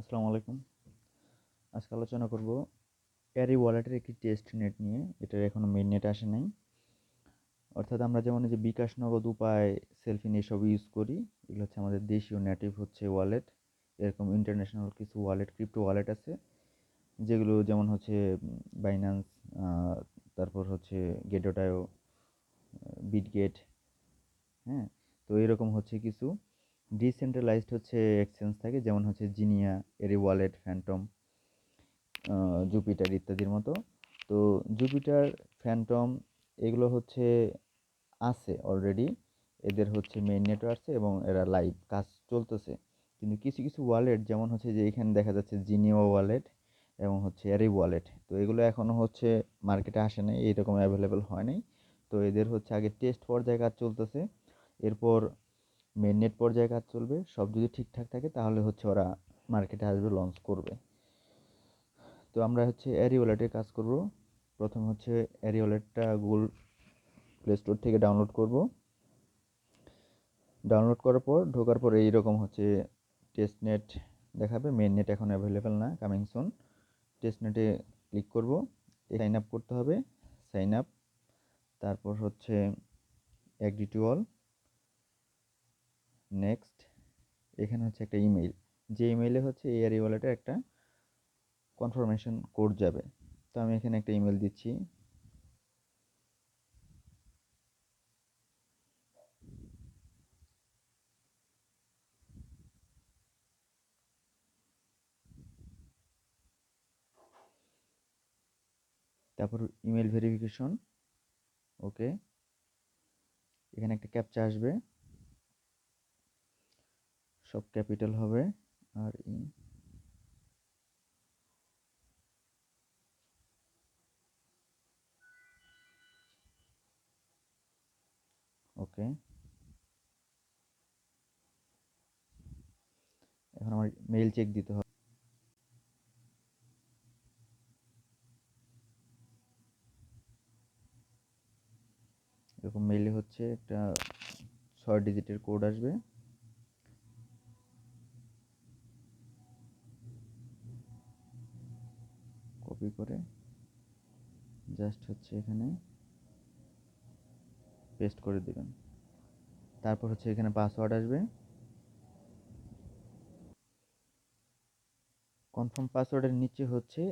আসসালামু আলাইকুম। আজকে আলোচনা করব অ্যারি ওয়ালেটের একটি টেস্ট নেট নিয়ে এটার এখনও মেন নেট আসে নাই। অর্থাৎ আমরা যেমন যে বিকাশ নগদ উপায় সেলফিন এসব ইউজ করি, এগুলো হচ্ছে আমাদের দেশীয় নেটিভ হচ্ছে ওয়ালেট এরকম ইন্টারন্যাশনাল কিছু ওয়ালেট ক্রিপ্টো ওয়ালেট আছে, যেগুলো যেমন হচ্ছে বাইন্যান্স তারপর হচ্ছে গেটোটায়ো বিটগেট হ্যাঁ? তো এরকম হচ্ছে কিছু। ডিসেন্ট্রালাইজড হচ্ছে এক্সচেঞ্জ থাকে, যেমন হচ্ছে জিনিয়া এরি ওয়ালেট ফ্যান্টম জুপিটার ইত্যাদির মতো। তো জুপিটার ফ্যান্টম এগুলো হচ্ছে আছে অলরেডি এদের হচ্ছে মেইন নেটওয়ার্ক আছে এবং এরা লাইভ কাজ চলতেছে। কিন্তু কিছু কিছু ওয়ালেট যেমন হচ্ছে যে এখানে দেখা যাচ্ছে জিনিয়া ওয়ালেট এবং হচ্ছে এরি ওয়ালেট তো এগুলো এখনও হচ্ছে মার্কেটে আসে নাই, এইরকম অ্যাভেলেবেল হয় নাই। তো এদের হচ্ছে আগে টেস্ট পর্যায়ে কাজ চলতেছে। এরপর মেন নেট পর্যায়ে কাজ চলবে, সব যদি ঠিকঠাক থাকে তাহলে হচ্ছে ওরা মার্কেটে আসবে লঞ্চ করবে। তো আমরা হচ্ছে অ্যারি ওয়ালেটে কাজ করব। প্রথম হচ্ছে অ্যারি ওয়ালেটটা গুগল প্লে স্টোর থেকে ডাউনলোড করব। ডাউনলোড করার পর, ঢোকার পর এইরকম হচ্ছে টেস্ট নেট দেখাবে। মেন নেট এখন অ্যাভেলেবেল না কামিং সুন টেস্ট নেটে ক্লিক করব। সাইন আপ করতে হবে। সাইন আপ তারপর হচ্ছে অ্যাগ্রি টু অল নেক্সট এখানে হচ্ছে একটা ইমেইল যে ইমেইলে হচ্ছে এআরই ওয়ালেটের একটা কনফার্মেশন কোড যাবে। তো আমি এখানে একটা ইমেল দিচ্ছি। তারপর ইমেল ভেরিফিকেশন ওকে এখানে একটা ক্যাপচা আসবে। সব ক্যাপিটাল হবে আর ই। ওকে। এখন আমার মেইল চেক দিতে হবে। এরকম মেইলে হচ্ছে একটা ছয় ডিজিটের কোড আসবে। কপি করে জাস্ট হচ্ছে এখানে পেস্ট করে দেবেন। তারপর হচ্ছে এখানে পাসওয়ার্ড আসবে। কনফার্ম পাসওয়ার্ডের নিচে হচ্ছে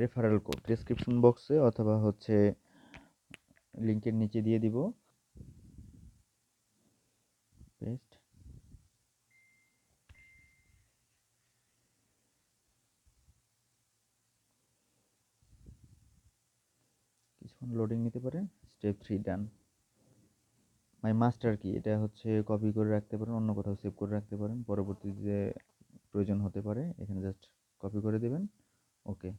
রেফারেল কোড ডিসক্রিপশন বক্সে অথবা হচ্ছে লিঙ্কের নিচে দিয়ে দিব। পেস্ট কিছুক্ষণ লোডিং নিতে পারে step three done my master কি এটা হচ্ছে কপি করে রাখতে পারেন, অন্য কোথাও সেভ করে রাখতে পারেন, পরবর্তীতে প্রয়োজন হতে পারে, এখানে জাস্ট কপি করে দেবেন ওকে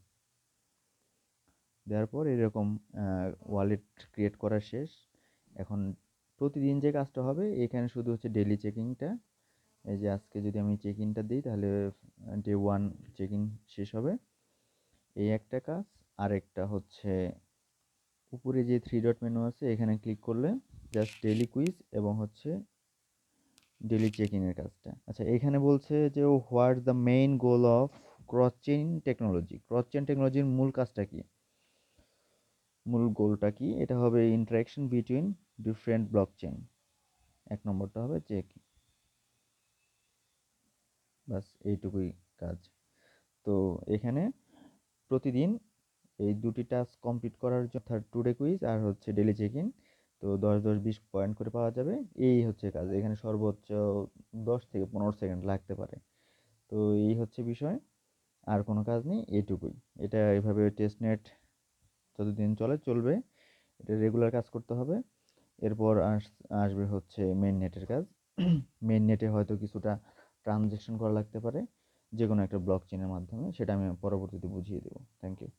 দেওয়ার পর এরকম ওয়ালেট ক্রিয়েট করা শেষ। এখন প্রতিদিন যে কাজটা হবে, এখানে শুধু হচ্ছে ডেলি চেকিংটা এই যে আজকে যদি আমি চেক ইনটা দিই, তাহলে ডে ওয়ান চেক ইন শেষ হবে। এই একটা কাজ, আরেকটা হচ্ছে উপরে যে থ্রি ডট মেনু আছে, এখানে ক্লিক করলে জাস্ট ডেলি কুইজ এবং হচ্ছে ডেলি চেক ইনের কাজটা। আচ্ছা এখানে বলছে যে what the main goal of cross chain technology cross chain টেকনোলজির মূল কাজটা কি? মূল গোলটা কি? এটা হবে interaction between different block chain এক নম্বরটা হবে চেক বাস এইটুকুই কাজ। তো এখানে প্রতিদিন এই দুটি টাস্ক কমপ্লিট করার জন্য থার্ড টুডে কুইজ আর হচ্ছে ডেলি চেক ইন তো দশ দশ বিশ পয়েন্ট করে পাওয়া যাবে। এই হচ্ছে কাজ। এখানে সর্বোচ্চ দশ থেকে পনেরো সেকেন্ড লাগতে পারে। তো এই হচ্ছে বিষয়। আর কোনো কাজ নেই এইটুকুই এটা এভাবে টেস্ট নেট যতদিন চলে, চলবে। এটা রেগুলার কাজ করতে হবে। এরপর আস, আসবে হচ্ছে মেন নেটের কাজ। মেন নেটে হয়তো কিছুটা ট্রানজ্যাকশন করা লাগতে পারে। যে কোনো একটা ব্লক চেনের মাধ্যমে। সেটা আমি পরবর্তীতে বুঝিয়ে দেবো। Thank you